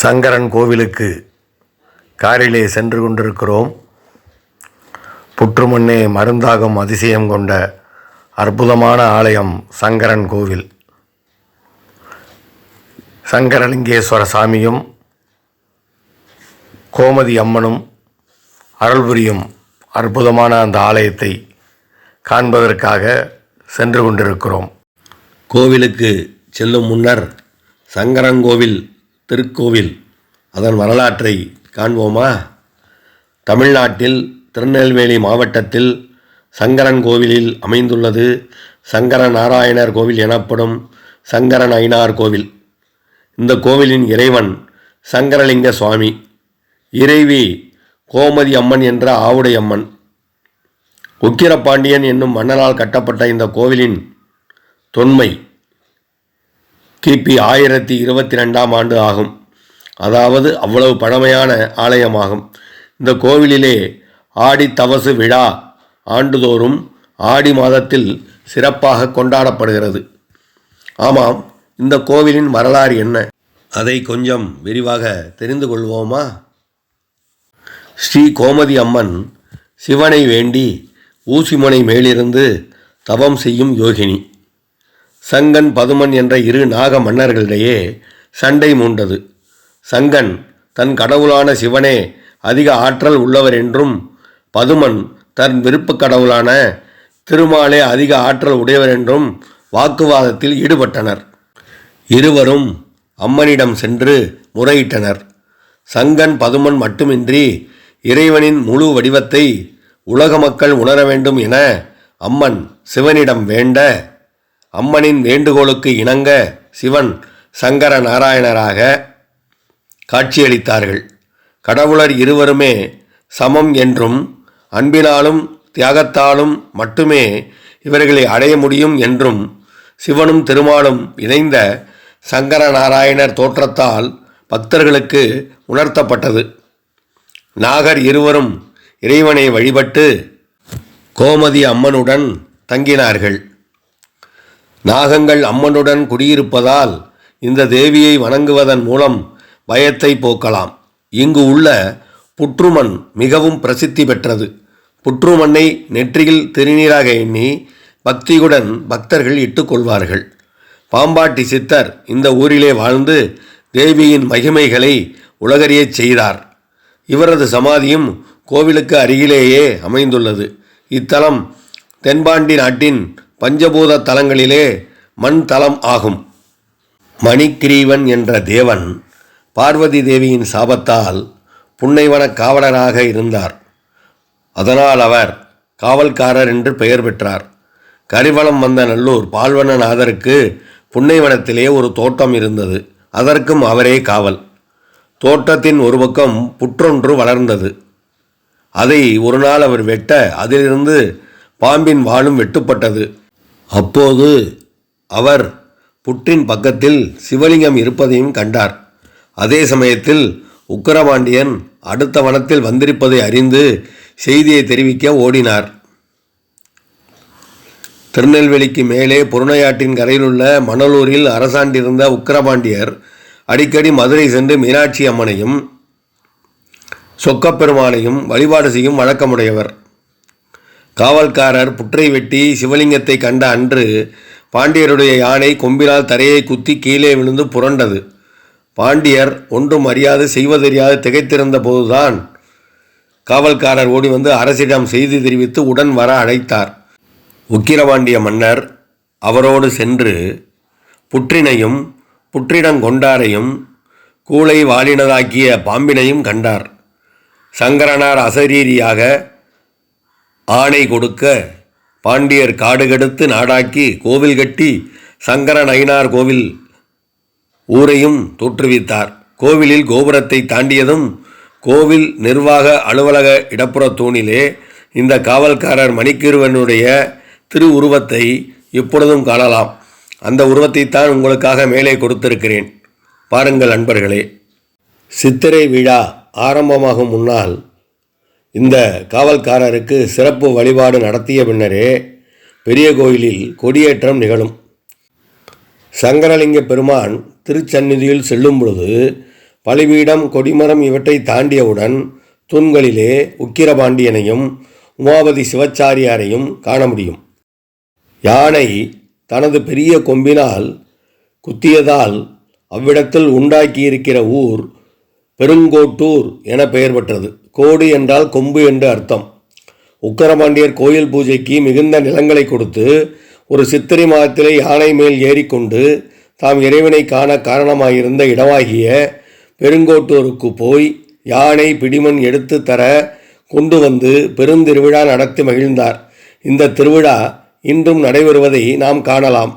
சங்கரன் கோவிலுக்கு காரிலே சென்று கொண்டிருக்கிறோம். புற்றுமண்ணே மருந்தாகும் அதிசயம் கொண்ட அற்புதமான ஆலயம் சங்கரன் கோவில். சங்கரலிங்கேஸ்வர சாமியும் கோமதி அம்மனும் அருள் புரியும் அற்புதமான அந்த ஆலயத்தை காண்பதற்காக சென்று கொண்டிருக்கிறோம். கோவிலுக்கு செல்லும் முன்னர் சங்கரங்கோவில் திருக்கோவில். அதன் வரலாற்றை காண்போமா? தமிழ்நாட்டில் திருநெல்வேலி மாவட்டத்தில் சங்கரன் கோவிலில் அமைந்துள்ளது சங்கர நாராயணர் கோவில் எனப்படும் சங்கரன் ஐனார் கோவில். இந்த கோவிலின் இறைவன் சங்கரலிங்க சுவாமி. இறைவி கோமதி அம்மன் என்ற ஆவுடை அம்மன். உக்கிரபாண்டியன் என்னும் மன்னரால் கட்டப்பட்ட இந்த கோவிலின் தொன்மை கிபி ஆயிரத்தி இருபத்தி ரெண்டாம் ஆண்டு ஆகும். அதாவது அவ்வளவு பழமையான ஆலயமாகும். இந்த கோவிலிலே ஆடி தவசு விழா ஆண்டுதோறும் ஆடி மாதத்தில் சிறப்பாக கொண்டாடப்படுகிறது. ஆமாம் இந்த கோவிலின் வரலாறு என்ன? அதை கொஞ்சம் விரிவாக தெரிந்து கொள்வோமா? ஸ்ரீ கோமதி அம்மன் சிவனை வேண்டி ஊசிமுனை மேலிருந்து தவம் செய்யும் யோகினி. சங்கன் பதுமன் என்ற இரு நாக மன்னர்களிடையே சண்டை மூண்டது. சங்கன் தன் கடவுளான சிவனே அதிக ஆற்றல் உள்ளவர் என்றும் பதுமன் தன் விருப்பக் கடவுளான திருமாலே அதிக ஆற்றல் உடையவர் என்றும் வாக்குவாதத்தில் ஈடுபட்டனர். இருவரும் அம்மனிடம் சென்று முறையிட்டனர். சங்கன் பதுமன் மட்டுமின்றி இறைவனின் முழு வடிவத்தை உலக மக்கள் உணர வேண்டும் என அம்மன் சிவனிடம் வேண்ட அம்மனின் வேண்டுகோளுக்கு இணங்க சிவன் சங்கர நாராயணராக காட்சியளித்தார்கள். கடவுளர் இருவருமே சமம் என்றும் அன்பினாலும் தியாகத்தாலும் மட்டுமே இவர்களை அடைய முடியும் என்றும் சிவனும் திருமாலும் இணைந்த சங்கர நாராயணர் தோற்றத்தால் பக்தர்களுக்கு உணர்த்தப்பட்டது. நாகர் இருவரும் இறைவனை வழிபட்டு கோமதி அம்மனுடன் தங்கினார்கள். நாகங்கள் அம்மனுடன் குடியிருப்பதால் இந்த தேவியை வணங்குவதன் மூலம் பயத்தை போக்கலாம். இங்கு உள்ள புற்றுமண் மிகவும் பிரசித்தி பெற்றது. புற்றுமண்ணை நெற்றியில் திருநீராக எண்ணி பக்தியுடன் பக்தர்கள் இட்டுக்கொள்வார்கள் பாம்பாட்டி சித்தர் இந்த ஊரிலே வாழ்ந்து தேவியின் மகிமைகளை உலகறியச் செய்தார். இவரது சமாதியும் கோவிலுக்கு அருகிலேயே அமைந்துள்ளது. இத்தலம் தென்பாண்டி நாட்டின் பஞ்சபூத தலங்களிலே மண் தலம் ஆகும். மணிக்கிரீவன் என்ற தேவன் பார்வதி தேவியின் சாபத்தால் புன்னைவன காவலராக இருந்தார். அதனால் அவர் காவல்காரர் என்று பெயர் பெற்றார். கரிவலம் வந்த நல்லூர் பால்வண்ணநாதருக்கு புன்னைவனத்திலே ஒரு தோட்டம் இருந்தது. அதற்கும் அவரே காவல். தோட்டத்தின் ஒரு பக்கம் புற்றொன்று வளர்ந்தது. அதை ஒரு நாள் அவர் வெட்ட அதிலிருந்து பாம்பின் வாலும் வெட்டுப்பட்டது. அப்போது அவர் புற்றின் பக்கத்தில் சிவலிங்கம் இருப்பதையும் கண்டார். அதே சமயத்தில் உக்கரபாண்டியன் அடுத்த வனத்தில் வந்திருப்பதை அறிந்து செய்தியை தெரிவிக்க ஓடினார். திருநெல்வேலிக்கு மேலே புறநையாற்றின் கரையிலுள்ள மணலூரில் அரசாண்டிருந்த உக்கரபாண்டியர் அடிக்கடி மதுரை சென்று மீனாட்சி அம்மனையும் சொக்கப்பெருமானையும் வழிபாடு செய்யும் வழக்கமுடையவர். காவல்காரர் புற்றை வெட்டி சிவலிங்கத்தை கண்ட அன்று பாண்டியருடைய யானை கொம்பினால் தரையை குத்தி கீழே விழுந்து புரண்டது. பாண்டியர் ஒன்றும் அறியாது செய்வதறியாது திகைத்திருந்த போதுதான் காவல்காரர் ஓடி வந்து அரசிடம் செய்தி தெரிவித்து உடன் வர அழைத்தார். உக்கிரபாண்டிய மன்னர் அவரோடு சென்று புற்றினையும் புற்றிடங்கொண்டாரையும் கூளை வாலினதாக்கிய பாம்பினையும் கண்டார். சங்கரனார் அசரீரியாக ஆணை கொடுக்க பாண்டியர் காடு கெடுத்து நாடாக்கி கோவில் கட்டி சங்கர நயினார் கோவில் ஊரையும் தோற்றுவித்தார். கோவிலில் கோபுரத்தை தாண்டியதும் கோவில் நிர்வாக அலுவலக இடப்புற தூணிலே இந்த காவல்காரர் மணிக்கிருவனுடைய திரு உருவத்தை இப்பொழுதும் காணலாம். அந்த உருவத்தை தான் உங்களுக்காக மேலே கொடுத்திருக்கிறேன். பாருங்கள் அன்பர்களே. சித்திரை விழா ஆரம்பமாகும் முன்னால் இந்த காவல்காரருக்கு சிறப்பு வழிபாடு நடத்திய பின்னரே பெரிய கோயிலில் கொடியேற்றம் நிகழும். சங்கரலிங்க பெருமான் திருச்சந்நிதியில் செல்லும் பொழுது பலிபீடம் கொடிமரம் இவற்றை தாண்டியவுடன் தூண்களிலே உக்கிரபாண்டியனையும் உமாபதி சிவச்சாரியாரையும் காண முடியும். யானை தனது பெரிய கொம்பினால் குத்தியதால் அவ்விடத்தில் உண்டாக்கியிருக்கிற ஊர் பெருங்கோட்டூர் என பெயர் பெற்றது. கோடு என்றால் கொம்பு என்று அர்த்தம். உக்கரபாண்டியர் கோயில் பூஜைக்கு மிகுந்த நிலங்களை கொடுத்து ஒரு சித்திரை மாதத்திலே யானை மேல் ஏறிக்கொண்டு தாம் இறைவனை காண காரணமாயிருந்த இடமாகிய பெருங்கோட்டூருக்கு போய் யானை பிடிமன் எடுத்து தர கொண்டு வந்து பெருந்திருவிழா நடத்தி மகிழ்ந்தார். இந்த திருவிழா இன்றும் நடைபெறுவதை நாம் காணலாம்.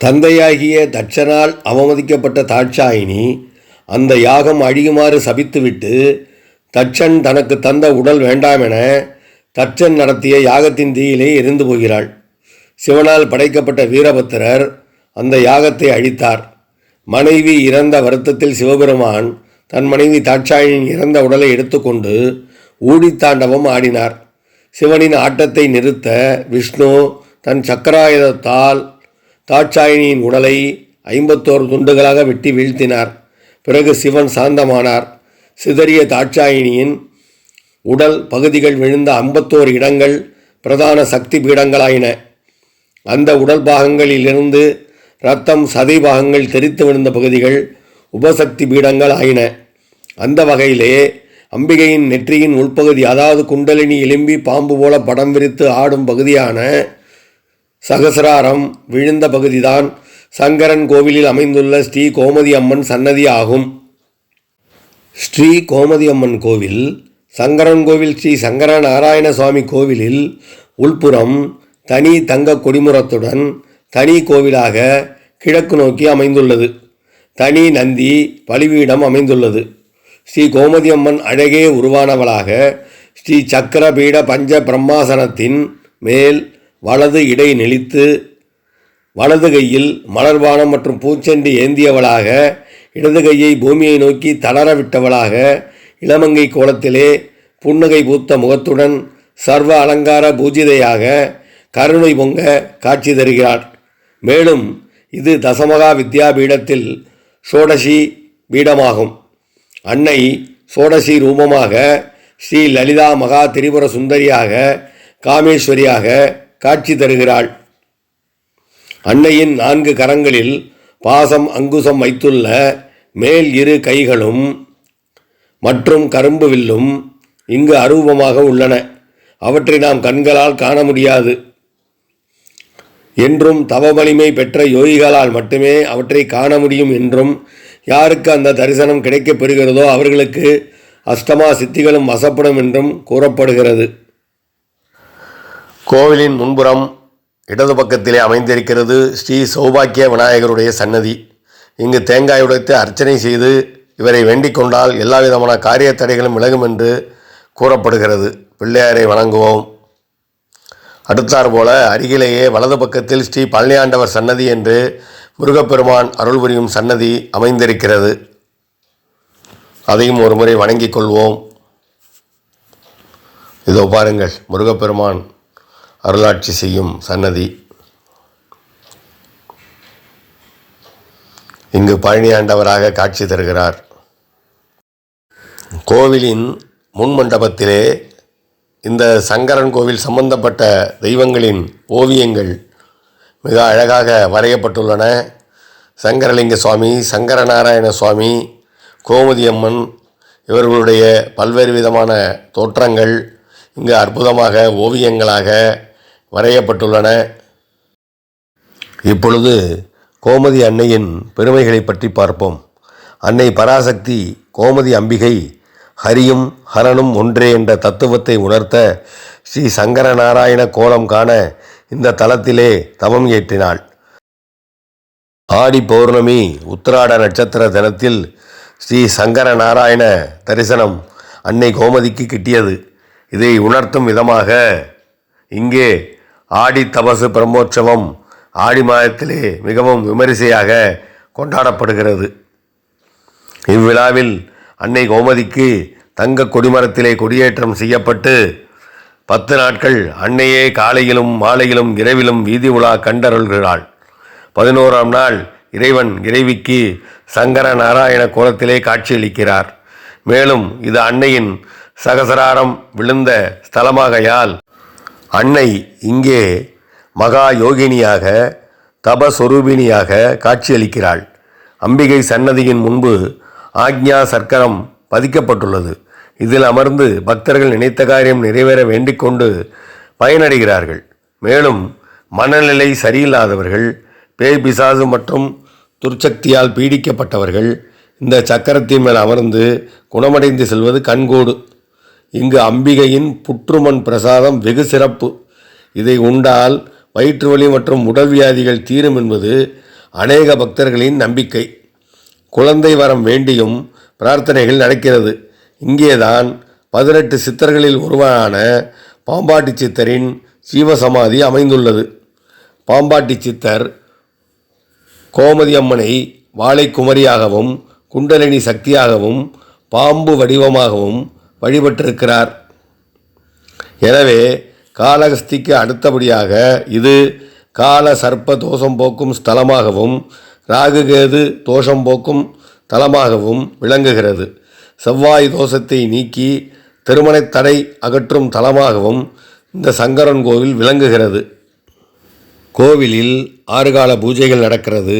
தந்தையாகிய தட்சனால் அவமதிக்கப்பட்ட தாட்சாயினி அந்த யாகம் அழியுமாறு சபித்துவிட்டு தட்சன் தனக்கு தந்த உடல் வேண்டாமென தட்சன் நடத்திய யாகத்தின் தீயிலே எரிந்து போகிறாள். சிவனால் படைக்கப்பட்ட வீரபத்திரர் அந்த யாகத்தை அழித்தார். மனைவி இறந்த வருத்தத்தில் சிவபெருமான் தன் மனைவி தாட்சாயின் இறந்த உடலை எடுத்துக்கொண்டு ஊடித்தாண்டவம் ஆடினார். சிவனின் ஆட்டத்தை நிறுத்த விஷ்ணு தன் சக்கராயுதத்தால் தாட்சாயினியின் உடலை ஐம்பத்தோரு துண்டுகளாக வெட்டி வீழ்த்தினார். பிறகு சிவன் சாந்தமானார். சிதறிய தாட்சாயினியின் உடல் பகுதிகள் விழுந்த ஐம்பத்தோரு இடங்கள் பிரதான சக்தி பீடங்களாயின. அந்த உடல் பாகங்களிலிருந்து இரத்தம் சதை பாகங்கள் தெரித்து விழுந்த பகுதிகள் உபசக்தி பீடங்கள் ஆயின அந்த வகையிலே அம்பிகையின் நெற்றியின் உள்பகுதி அதாவது குண்டலினி எலும்பி பாம்பு போல படம் விரித்து ஆடும் பகுதியான சகசிராரம் விழுந்த பகுதிதான் சங்கரன் கோவிலில் அமைந்துள்ள ஸ்ரீ கோமதி அம்மன் சன்னதி ஆகும். ஸ்ரீ கோமதியம்மன் கோவில் சங்கரன் கோவில் ஸ்ரீ சங்கர நாராயண சுவாமி கோவிலில் உள்புறம் தனி தங்க கொடிமுறத்துடன் தனி கோவிலாக கிழக்கு நோக்கி அமைந்துள்ளது. தனி நந்தி பலிபீடம் அமைந்துள்ளது. ஸ்ரீ கோமதி அம்மன் அழகே உருவானவளாக ஸ்ரீ சக்கரபீட பஞ்ச பிரம்மாசனத்தின் மேல் வலது இடை நெளித்து வலது கையில் மலர்பானம் மற்றும் பூச்செண்டு ஏந்தியவளாக இடது கையை பூமியை நோக்கி தளர விட்டவளாக இளமங்கை கோலத்திலே புன்னகை பூத்த முகத்துடன் சர்வ அலங்கார பூஜிதையாக கருணை பொங்க காட்சி தருகிறார் மேலும் இது தசமகா வித்யா பீடத்தில் சோடசி பீடமாகும். அன்னை சோடசி ரூபமாக ஸ்ரீ லலிதா மகா திரிபுர சுந்தரியாக காமேஸ்வரியாக காட்சி தருகிறாள். அன்னையின் நான்கு கரங்களில் பாசம் அங்குசம் வைத்துள்ள மேல் இரு கைகளும் மற்றும் கரும்பு வில்லும் இங்கு அரூபமாக உள்ளன. அவற்றை நாம் கண்களால் காண முடியாது. என்றும் தவவலிமை பெற்ற யோகிகளால் மட்டுமே அவற்றை காண முடியும் என்றும் யாருக்கு அந்த தரிசனம் கிடைக்கப் பெறுகிறதோ அவர்களுக்கு அஷ்டமா சித்திகளும் வசப்படும் என்றும் கூறப்படுகிறது. கோவிலின் முன்புறம் இடது பக்கத்திலே அமைந்திருக்கிறது ஸ்ரீ சௌபாக்கிய விநாயகருடைய சன்னதி. இங்கு தேங்காய் உடைத்து அர்ச்சனை செய்து இவரை வேண்டிக் கொண்டால் எல்லா விதமான காரிய தடைகளும் விலகும் என்று கூறப்படுகிறது. பிள்ளையாரை வணங்குவோம். அடுத்தாற் போல அருகிலேயே வலது பக்கத்தில் ஸ்ரீ பழனியாண்டவர் சன்னதி என்று முருகப்பெருமான் அருள் புரியும் சன்னதி அமைந்திருக்கிறது. அதையும் ஒரு முறை வணங்கிக் கொள்வோம். இதோ பாருங்கள் முருகப்பெருமான் அருளாட்சி செய்யும் சன்னதி. இங்கு பழனியாண்டவராக காட்சி தருகிறார். கோவிலின் முன் மண்டபத்திலே இந்த சங்கரன் கோவில் சம்பந்தப்பட்ட தெய்வங்களின் ஓவியங்கள் மிக அழகாக வரையப்பட்டுள்ளன. சங்கரலிங்க சுவாமி சங்கரநாராயண சுவாமி கோமதி அம்மன் இவர்களுடைய பல்வேறு விதமான தோற்றங்கள் இங்கு அற்புதமாக ஓவியங்களாக வரையப்பட்டுள்ளன. இப்பொழுது கோமதி அன்னையின் பெருமைகளை பற்றி பார்ப்போம். அன்னை பராசக்தி கோமதி அம்பிகை ஹரியும் ஹரனும் ஒன்றே என்ற தத்துவத்தை உணர்த்த ஸ்ரீ சங்கர நாராயண கோலம் காண இந்த தலத்திலே தவம் ஏற்றினாள். ஆடி பௌர்ணமி உத்திராட நட்சத்திர தினத்தில் ஸ்ரீ சங்கர நாராயண தரிசனம் அன்னை கோமதிக்கு கிட்டியது. இதை உணர்த்தும் விதமாக இங்கே ஆடி தபசு பிரம்மோற்சவம் ஆடி மாதத்திலே மிகவும் விமரிசையாக கொண்டாடப்படுகிறது. இவ்விழாவில் அன்னை கோமதிக்கு தங்க கொடிமரத்திலே கொடியேற்றம் செய்யப்பட்டு பத்து நாட்கள் அன்னையே காலையிலும் மாலையிலும் இரவிலும் வீதி உலா கண்டருள்கிறாள். பதினோராம் நாள் இறைவன் இறைவிக்கு சங்கர நாராயண கோலத்திலே காட்சியளிக்கிறார். மேலும் இது அன்னையின் சகசராரம் விழுந்த ஸ்தலமாகையால் அன்னை இங்கே மகா யோகினியாக தபஸ்வரூபிணியாக காட்சியளிக்கிறாள். அம்பிகை சன்னதியின் முன்பு ஆக்ஞா சர்க்கரம் பதிக்கப்பட்டுள்ளது. இதில் அமர்ந்து பக்தர்கள் நினைத்த காரியம் நிறைவேற வேண்டிக் கொண்டு பயனடைகிறார்கள். மேலும் மனநிலை சரியில்லாதவர்கள் பேய் பிசாசு மற்றும் துர்ச்சக்தியால் பீடிக்கப்பட்டவர்கள் இந்த சக்கரத்தின் மேல் அமர்ந்து குணமடைந்து செல்வது கண்கூடு. இங்கு அம்பிகையின் புற்றுமண் பிரசாதம் வெகு சிறப்பு. இதை உண்டால் வயிற்று வலி மற்றும் உடல் வியாதிகள் தீரும் என்பது அநேக பக்தர்களின் நம்பிக்கை. குழந்தை வரம் வேண்டியும் பிரார்த்தனைகள் நடக்கிறது. இங்கேதான் பதினெட்டு சித்தர்களில் ஒருவரான பாம்பாட்டி சித்தரின் ஜீவசமாதி அமைந்துள்ளது. பாம்பாட்டி சித்தர் கோமதி அம்மனை வாழைக்குமரியாகவும் குண்டலினி சக்தியாகவும் பாம்பு வடிவமாகவும் வழிபட்டிருக்கிறார். எனவே காலஹஸ்திக்கு அடுத்தபடியாக இது கால சர்ப்ப தோஷம் போக்கும் ஸ்தலமாகவும் ராகுகேது தோஷம் போக்கும் தலமாகவும் விளங்குகிறது. செவ்வாய் தோஷத்தை நீக்கி திருமணத் தடை அகற்றும் தலமாகவும் இந்த சங்கரன் கோவில் விளங்குகிறது. கோவிலில் ஆறு கால பூஜைகள் நடக்கிறது.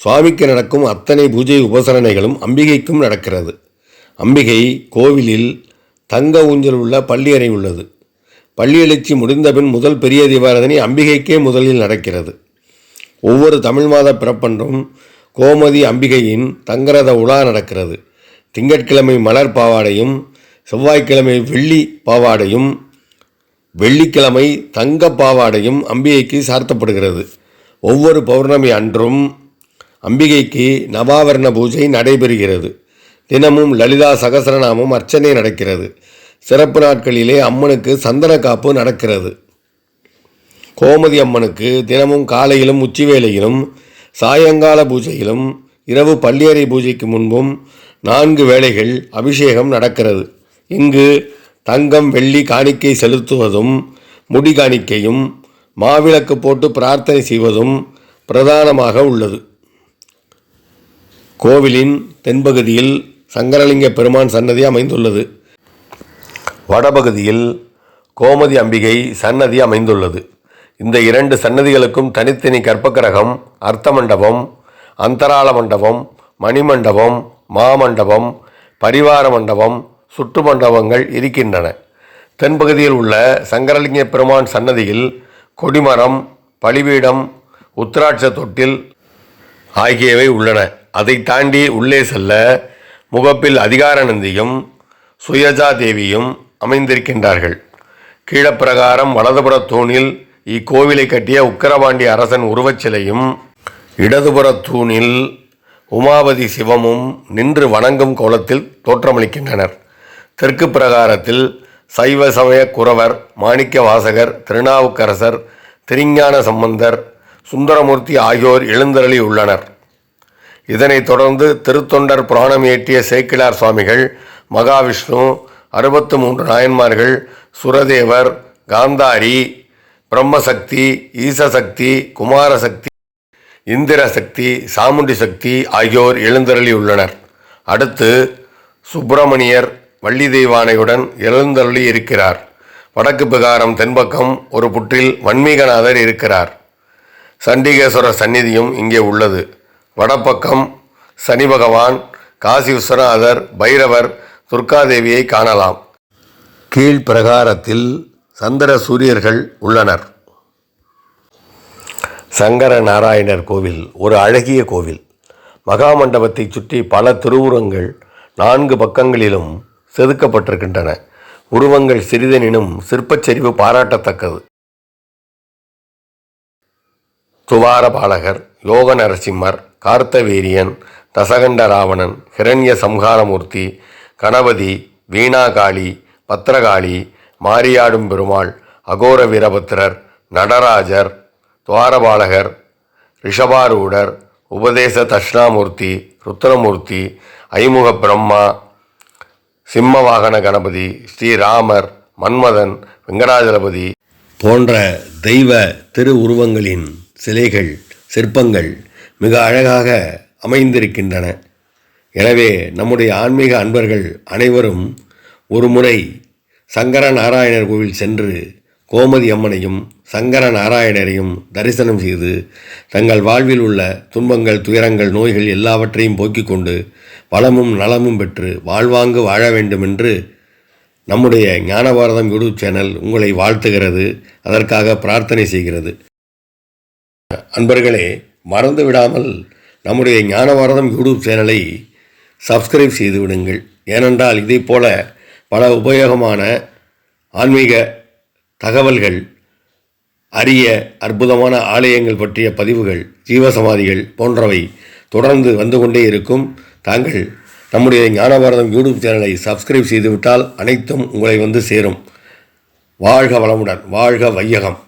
சுவாமிக்கு நடக்கும் அத்தனை பூஜை உபசரணைகளும் அம்பிகைக்கும் நடக்கிறது. அம்பிகை கோவிலில் தங்க ஊஞ்சல் உள்ள பள்ளியறை உள்ளது. பள்ளி எழுச்சி முடிந்தபின் முதல் பெரிய தீபாராதனை அம்பிகைக்கே முதலில் நடக்கிறது. ஒவ்வொரு தமிழ் மாத பிறப்பன்றும் கோமதி அம்பிகையின் தங்கரத உலா நடக்கிறது. திங்கட்கிழமை மலர் பாவாடையும் செவ்வாய்க்கிழமை வெள்ளி பாவாடையும் வெள்ளிக்கிழமை தங்க பாவாடையும் அம்பிகைக்கு சார்த்தப்படுகிறது. ஒவ்வொரு பௌர்ணமி அன்றும் அம்பிகைக்கு நவாவரண பூஜை நடைபெறுகிறது. தினமும் லலிதா சகசரநாமம் அர்ச்சனை நடக்கிறது. சிறப்பு நாட்களிலே அம்மனுக்கு சந்தன காப்பு நடக்கிறது. கோமதி அம்மனுக்கு தினமும் காலையிலும் உச்சிவேளையிலும் சாயங்கால பூஜையிலும் இரவு பள்ளியறை பூஜைக்கு முன்பும் நான்கு வேளைகள் அபிஷேகம் நடக்கிறது. இங்கு தங்கம் வெள்ளி காணிக்கை செலுத்துவதும் முடி காணிக்கையும் மாவிளக்கு போட்டு பிரார்த்தனை செய்வதும் பிரதானமாக உள்ளது. கோவிலின் தென்பகுதியில் சங்கரலிங்க பெருமான் சன்னதி அமைந்துள்ளது. வடபகுதியில் கோமதி அம்பிகை சன்னதி அமைந்துள்ளது. இந்த இரண்டு சன்னதிகளுக்கும் தனித்தனி கற்பக்கிரகம் அர்த்த மண்டபம் அந்தராள மண்டபம் மணிமண்டபம் மாமண்டபம் பரிவார மண்டபம் சுற்று மண்டபங்கள் இருக்கின்றன. தென்பகுதியில் உள்ள சங்கரலிங்க பெருமான் சன்னதியில் கொடிமரம் பலிபீடம் உத்திராட்ச தொட்டில் ஆகியவை உள்ளன. அதை தாண்டி உள்ளே செல்ல முகப்பில் அதிகாரநந்தியும் சுயஜா தேவியும் அமைந்திருக்கின்றார்கள். கீழப்பிரகாரம் வலதுபுற தூணில் இக்கோவிலை கட்டிய உக்கரபாண்டி அரசன் உருவச்சிலையும் இடதுபுற தூணில் உமாபதி சிவமும் நின்று வணங்கும் கோலத்தில் தோற்றமளிக்கின்றனர். தெற்கு பிரகாரத்தில் சைவ சமய குறவர் மாணிக்க வாசகர் திருநாவுக்கரசர் திருஞான சம்பந்தர் சுந்தரமூர்த்தி ஆகியோர் எழுந்தருளி உள்ளனர். இதனைத் தொடர்ந்து திருத்தொண்டர் புராணம் இயற்றிய சேக்கிழார் சுவாமிகள் மகாவிஷ்ணு அறுபத்து மூன்று நாயன்மார்கள் சுரதேவர் காந்தாரி பிரம்மசக்தி ஈசசக்தி குமாரசக்தி இந்திர சக்தி சாமுண்டி சக்தி ஆகியோர் எழுந்தருளியுள்ளனர். அடுத்து சுப்பிரமணியர் வள்ளி தெய்வானையுடன் எழுந்தருளி இருக்கிறார். வடக்கு பிகாரம் தென்பக்கம் ஒரு புற்றில் வன்மீகநாதர் இருக்கிறார். சண்டிகேஸ்வரர் சந்நிதியும் இங்கே உள்ளது. வடப்பக்கம் சனி பகவான் காசி விஸ்வநாதர் பைரவர் துர்காதேவியை காணலாம். கீழ் பிரகாரத்தில் சந்திர சூரியர்கள் உள்ளனர். சங்கர நாராயணர் கோவில் ஒரு அழகிய கோவில். மகாமண்டபத்தை சுற்றி பல திருவுருவங்கள் நான்கு பக்கங்களிலும் செதுக்கப்பட்டிருக்கின்றன. உருவங்கள் சிறிதெனினும் சிற்பச்சரிவு பாராட்டத்தக்கது. துவாரபாலகர் யோக நரசிம்மர் கார்த்தவீரியன் தசகண்ட ராவணன் ஹிரண்ய சம்ஹாரமூர்த்தி கணபதி வீணாகாளி பத்திரகாளி மாரியாடும் பெருமாள் அகோர வீரபத்திரர் நடராஜர் துவாரபாலகர் ரிஷபாரூடர் உபதேச தட்சிணாமூர்த்தி ருத்ரமூர்த்தி ஐமுக பிரம்மா சிம்மவாகன கணபதி ஸ்ரீராமர் மன்மதன் வெங்கடாஜலபதி போன்ற தெய்வ திரு உருவங்களின் சிலைகள் சிற்பங்கள் மிக அழகாக அமைந்திருக்கின்றன. எனவே நம்முடைய ஆன்மீக அன்பர்கள் அனைவரும் ஒரு முறை சங்கர நாராயணர் கோவில் சென்று கோமதி அம்மனையும் சங்கர நாராயணரையும் தரிசனம் செய்து தங்கள் வாழ்வில் உள்ள துன்பங்கள் துயரங்கள் நோய்கள் எல்லாவற்றையும் போக்கிக் கொண்டு வளமும் நலமும் பெற்று வாழ்வாங்கு வாழ வேண்டும் என்று நம்முடைய ஞானபாரதம் யூடியூப் சேனல் உங்களை வாழ்த்துகிறது. அதற்காக பிரார்த்தனை செய்கிறது. அன்பர்களே மறந்து விடாமல் நம்முடைய ஞானபாரதம் யூடியூப் சேனலை சப்ஸ்கிரைப் செய்து விடுங்கள். ஏனென்றால் இதை போல பல உபயோகமான ஆன்மீக தகவல்கள் அரிய அற்புதமான ஆலயங்கள் பற்றிய பதிவுகள் ஜீவசமாதிகள் போன்றவை தொடர்ந்து வந்து கொண்டே இருக்கும். தாங்கள் நம்முடைய ஞானபாரதம் யூடியூப் சேனலை சப்ஸ்கிரைப் செய்துவிட்டால் அனைத்தும் உங்களை வந்து சேரும். வாழ்க வளமுடன் வாழ்க வையகம்.